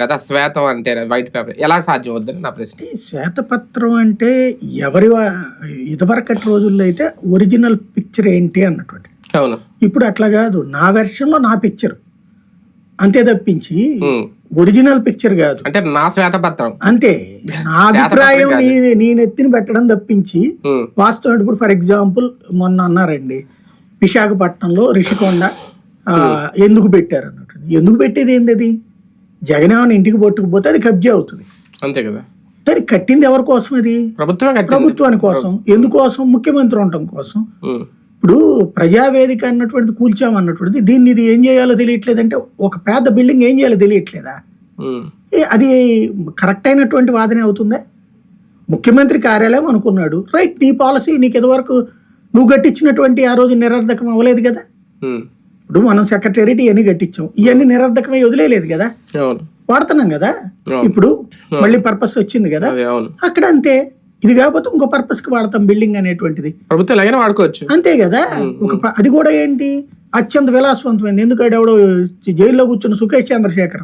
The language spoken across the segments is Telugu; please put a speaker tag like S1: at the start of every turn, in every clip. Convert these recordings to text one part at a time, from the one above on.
S1: కదా శ్వేతం అంటే వైట్ పేపర్ ఎలా సాధ్యం అవుద్దని నా ప్రశ్న.
S2: శ్వేతపత్రం అంటే ఎవరి ఇదివరకటి రోజుల్లో అయితే ఒరిజినల్ పిక్చర్ ఏంటి అన్నటువంటి.
S1: అవును.
S2: ఇప్పుడు అట్లా కాదు. నా వెర్షన్లో నా పిక్చర్ అంతే తప్పించి. ఒరిజినల్ పిక్చర్ కాదు.
S1: అంటే నా శ్వేతపత్రం.
S2: అంతే. నా అభిప్రాయం నేను ఎత్తిన పెట్టడం తప్పించి. వాస్తవం ఇప్పుడు ఫర్ ఎగ్జాంపుల్ మొన్న అన్నారండి విశాఖపట్నంలో రిషికొండ ఎందుకు పెట్టారు అన్నట్టు. ఎందుకు పెట్టేది ఏంది అది జగన్ ఏమైనా ఇంటికి పట్టుకుపోతే అది కబ్జా అవుతుంది.
S1: అంతే కదా.
S2: సరే కట్టింది ఎవరి కోసం అది? ప్రభుత్వాని కోసం. ఎందుకోసం? ముఖ్యమంత్రి ఉండటం కోసం. ఇప్పుడు ప్రజావేదిక అన్నటువంటి కూల్చామన్నటువంటిది దీన్ని ఇది ఏం చేయాలో తెలియట్లేదంటే ఒక పెద్ద బిల్డింగ్ ఏం చేయాలో తెలియట్లేదా? అది కరెక్ట్ అయినటువంటి వాదనే అవుతుందా? ముఖ్యమంత్రి కార్యాలయం అనుకున్నాడు. రైట్ నీ పాలసీ నీకు ఇదివరకు నువ్వు కట్టించినటువంటి ఆ రోజు నిరర్ధకం అవ్వలేదు కదా. ఇప్పుడు మనం సెక్రటేరియట్ ఇవన్నీ కట్టించాం. ఇవన్నీ నిరర్ధకమై వదిలేదు కదా? వాడుతున్నాం కదా. ఇప్పుడు మళ్ళీ పర్పస్ వచ్చింది కదా? అక్కడ అంతే. ఇది కాకపోతే ఇంకో పర్పస్కి వాడతాం బిల్డింగ్ అనేటువంటిది.
S1: ప్రభుత్వం వాడుకోవచ్చు.
S2: అంతే కదా? ఒక అది కూడా ఏంటి? అత్యంత విలాసవంతమైంది. ఎందుకంటే ఎవడో జైల్లో కూర్చున్న సుఖేష్ చంద్రశేఖర్.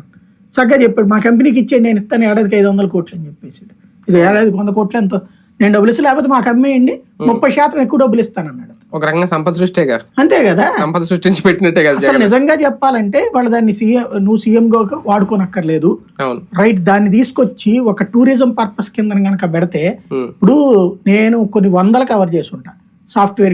S2: చక్కగా చెప్పాడు మా కంపెనీకి ఇచ్చేయండి నేను ఇస్తాను ఏడాదికి ఐదు వందల కోట్లు అని చెప్పేసి ఇది ఏడాదికి వంద కోట్లు ఎంతో? నేను డబ్బులు ఇస్తే లేకపోతే మాకు అమ్మేయండి. ముప్పై శాతం ఎక్కువ డబ్బులు ఇస్తానన్నాడు
S1: ఒక రకంగా సంపద సృష్టిగా
S2: అంతే కదా?
S1: సంపద సృష్టించి పెట్టినట్టే కదా
S2: అసలు నిజంగా చెప్పాలంటే వాళ్ళు దాన్ని సీఎం నువ్వు సీఎంగా వాడుకోనక్కర్లేదు. రైట్ దాన్ని తీసుకొచ్చి ఒక టూరిజం పర్పస్ కింద కనుక పెడితే. ఇప్పుడు నేను కొన్ని వందలు కవర్ చేసి ఉంటా. సాఫ్ట్వేర్